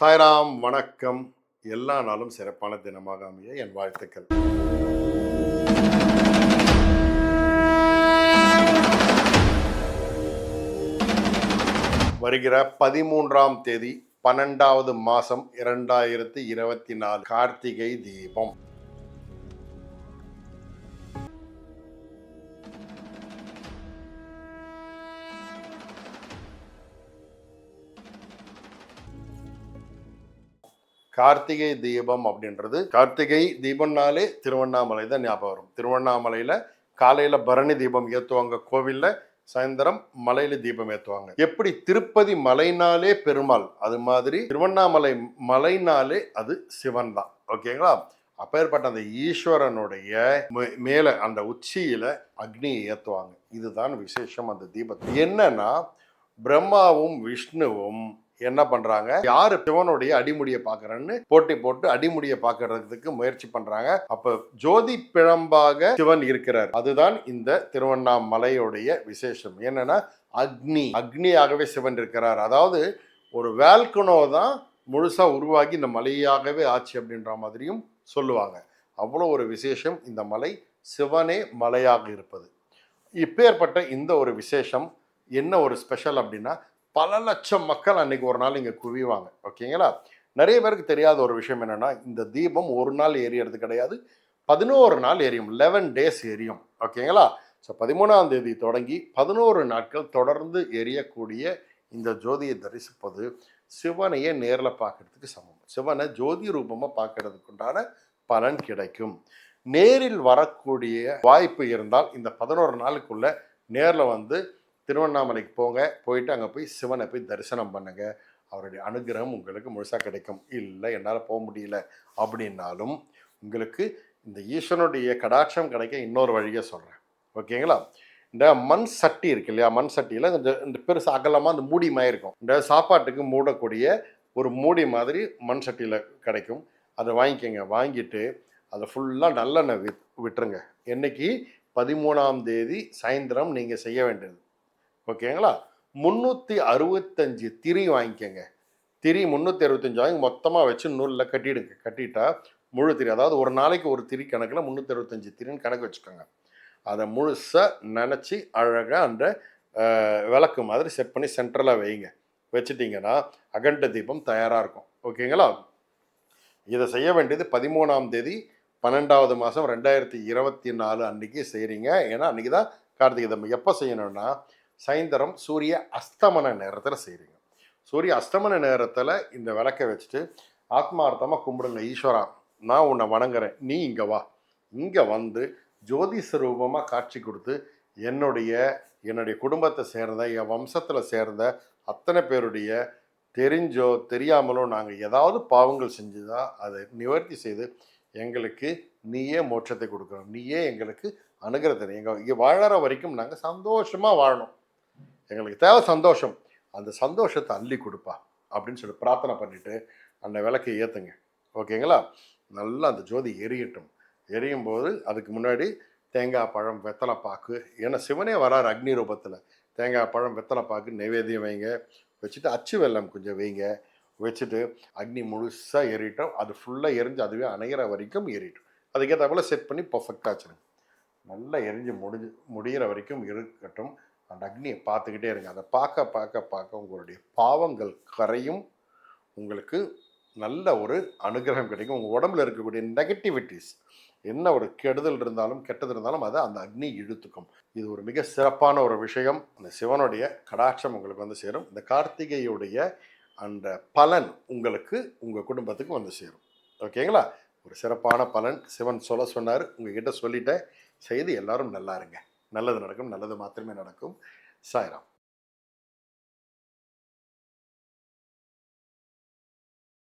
சாய்ராம் வணக்கம். எல்லா நாளும் சிறப்பான தினமாக அமைய என் வாழ்த்துக்கள். வருகிற பதிமூன்றாம் தேதி பன்னெண்டாவது மாசம் இரண்டாயிரத்தி இருபத்தி நாலு கார்த்திகை தீபம். கார்த்திகை தீபம் அப்படின்றது. கார்த்திகை தீபம்னாலே திருவண்ணாமலை தான் ஞாபகம் வரும். திருவண்ணாமலையில காலையில பரணி தீபம் ஏத்துவாங்க. கோவில்ல சாயந்தரம் மலையில தீபம் ஏத்துவாங்க. எப்படி திருப்பதி மலைனாலே பெருமாள் அது மாதிரி திருவண்ணாமலை மலைனாலே அது சிவன் தான். ஓகேங்களா? அப்பேற்பட்ட அந்த ஈஸ்வரனுடைய மே- மேல அந்த உச்சியில அக்னியை ஏத்துவாங்க. இதுதான் விசேஷம் அந்த தீபத்தை. என்னன்னா பிரம்மாவும் விஷ்ணுவும் என்ன பண்றாங்க? யாரு சிவனுடைய அடிமுடியை பார்க்கறன்னு போட்டி போட்டு அடிமுடியை பார்க்கறதுக்கு முயற்சி பண்றாங்க. அப்ப ஜோதி பிழம்பாக சிவன் இருக்கிறார். அதுதான் இந்த திருவண்ணாமலையுடைய விசேஷம். என்னன்னா அக்னி அக்னியாகவே சிவன் இருக்கிறார். அதாவது ஒரு வேல்கனோ தான் முழுசா உருவாகி இந்த மலையாகவே ஆச்சு அப்படின்ற மாதிரியும் சொல்லுவாங்க. அவ்வளோ ஒரு விசேஷம். இந்த மலை சிவனே மலையாக இருப்பது. இப்பேற்பட்ட இந்த ஒரு விசேஷம் என்ன ஒரு ஸ்பெஷல் அப்படின்னா பல லட்சம் மக்கள் அன்னைக்கு ஒரு நாள் இங்கே குவிவாங்க. ஓகேங்களா நிறைய பேருக்கு தெரியாத ஒரு விஷயம் என்னன்னா இந்த தீபம் ஒரு நாள் எரியறது கிடையாது. பதினோரு நாள் எரியும் லெவன் டேஸ் எரியும் ஓகேங்களா ஸோ பதிமூணாம் தேதி தொடங்கி பதினோரு நாட்கள் தொடர்ந்து எரியக்கூடிய இந்த ஜோதியை தரிசிப்பது சிவனையே நேரில் பார்க்கறதுக்கு சமம். சிவனை ஜோதி ரூபமாக பார்க்கறதுக்குண்டான பலன் கிடைக்கும். நேரில் வரக்கூடிய வாய்ப்பு இருந்தால் இந்த பதினோரு நாளுக்குள்ள நேரில் வந்து திருவண்ணாமலைக்கு போங்க. போயிட்டு அங்கே போய் சிவனை போய் தரிசனம் பண்ணுங்க. அவருடைய அனுகிரகம் உங்களுக்கு முழுசாக கிடைக்கும். இல்லை என்னால் போக முடியல அப்படின்னாலும் உங்களுக்கு இந்த ஈஸ்வரனுடைய கடாட்சம் கிடைக்க இன்னொரு வழியை சொல்கிறேன் ஓகேங்களா? இந்த மண் சட்டி இருக்கு இல்லையா? மண் சட்டியில் இந்த இந்த பெருசு அகலமாக அந்த மூடி மாதிரி இருக்கும். இந்த சாப்பாட்டுக்கு மூடக்கூடிய ஒரு மூடி மாதிரி மண் சட்டியில் கிடைக்கும். அதை வாங்கிக்கோங்க. வாங்கிட்டு அதை ஃபுல்லாக நல்லெண்ணெய் விட் விட்டுருங்க. என்னைக்கு? பதிமூணாம் தேதி சாயந்தரம் நீங்கள் செய்ய வேண்டியது. ஓகேங்களா? முந்நூற்றி அறுபத்தஞ்சு திரி வாங்கிக்கோங்க. திரி முந்நூற்றி அறுபத்தஞ்சு வாங்கி மொத்தமாக வச்சு நூலில் கட்டிடுங்க. கட்டிட்டா முழு திரி அதாவது ஒரு நாளைக்கு ஒரு திரி கணக்கில் முந்நூற்றி அறுபத்தஞ்சு திரின்னு கணக்கு வச்சுக்கோங்க. அதை முழுசாக நினச்சி அழகாக அந்த விளக்கு மாதிரி செட் பண்ணி சென்ட்ரலாக வைங்க. வச்சிட்டிங்கன்னா அகண்ட தீபம் தயாராக இருக்கும். ஓகேங்களா? இதை செய்ய வேண்டியது பதிமூணாம் தேதி பன்னெண்டாவது மாதம் ரெண்டாயிரத்தி இருபத்தி நாலு அன்னைக்கு செய்கிறீங்க ஏன்னா அன்றைக்கி தான் கார்த்திகை தீபம். எப்போ செய்யணும்னா சாயந்தரம் சூரிய அஸ்தமன நேரத்தில் செய்கிறீங்க சூரிய அஸ்தமன நேரத்தில் இந்த விளக்கை வச்சுட்டு ஆத்மார்த்தமாக கும்பிடுங்க ஈஸ்வரா நான் உன்னை வணங்குறேன். நீ இங்கே வா. இங்கே வந்து ஜோதி ரூபமாக காட்சி கொடுத்து என்னுடைய என்னுடைய குடும்பத்தை சேர்ந்த என் வம்சத்தில் சேர்ந்த அத்தனை பேருடைய தெரிஞ்சோ தெரியாமலோ நாங்கள் ஏதாவது பாவங்கள் செஞ்சுதா அதை நிவர்த்தி செய்து எங்களுக்கு நீயே மோட்சத்தை கொடுக்கணும். நீயே எங்களுக்கு அனுகிரகத்தை எங்கள் இங்கே வாழற வரைக்கும் நாங்கள் சந்தோஷமாக வாழணும். எங்களுக்கு தேவை சந்தோஷம். அந்த சந்தோஷத்தை அள்ளி கொடுப்பா அப்படின்னு சொல்லி பிரார்த்தனை பண்ணிட்டு அந்த விளக்கை ஏற்றுங்க ஓகேங்களா? நல்லா அந்த ஜோதி எரியட்டும். எரியும் போது அதுக்கு முன்னாடி தேங்காய் பழம் வெத்தலை பாக்கு ஏன்னா சிவனே வரார் அக்னி ரூபத்தில். தேங்காய் பழம் வெத்தலை பாக்கு நைவேத்தியம் வைங்க. வச்சுட்டு அச்சு வெல்லம் கொஞ்சம் வைங்க. வச்சுட்டு அக்னி முழுசாக எரியட்டும். அது ஃபுல்லாக எரிஞ்சு அதுவே அணையிற வரைக்கும் எரியட்டும். அதுக்கேற்ற செட் பண்ணி பர்ஃபெக்டாக வச்சுருங்க. நல்லா எரிஞ்சு முடிஞ்சு முடிகிற வரைக்கும் இருக்கட்டும். அந்த அக்னியை பார்த்துக்கிட்டே இருங்க. அதை பார்க்க பார்க்க பார்க்க உங்களுடைய பாவங்கள் கரையும். உங்களுக்கு நல்ல ஒரு அனுகிரகம் கிடைக்கும். உங்கள் உடம்புல இருக்கக்கூடிய நெகட்டிவிட்டிஸ் என்ன ஒரு கெடுதல் இருந்தாலும் கெட்டது இருந்தாலும் அதை அந்த அக்னி இழுத்துக்கும். இது ஒரு மிக சிறப்பான ஒரு விஷயம். அந்த சிவனுடைய கடாட்சம் உங்களுக்கு வந்து சேரும். இந்த கார்த்திகையுடைய அந்த பலன் உங்களுக்கு உங்கள் குடும்பத்துக்கு வந்து சேரும். ஓகேங்களா? ஒரு சிறப்பான பலன். சிவன் சொல்ல சொன்னார். உங்ககிட்ட சொல்லிட்டேன். செய்து எல்லாரும் நல்லா இருங்க. நல்லது நடக்கும் நல்லது மாத்திரமே நடக்கும். சாய்ராம்.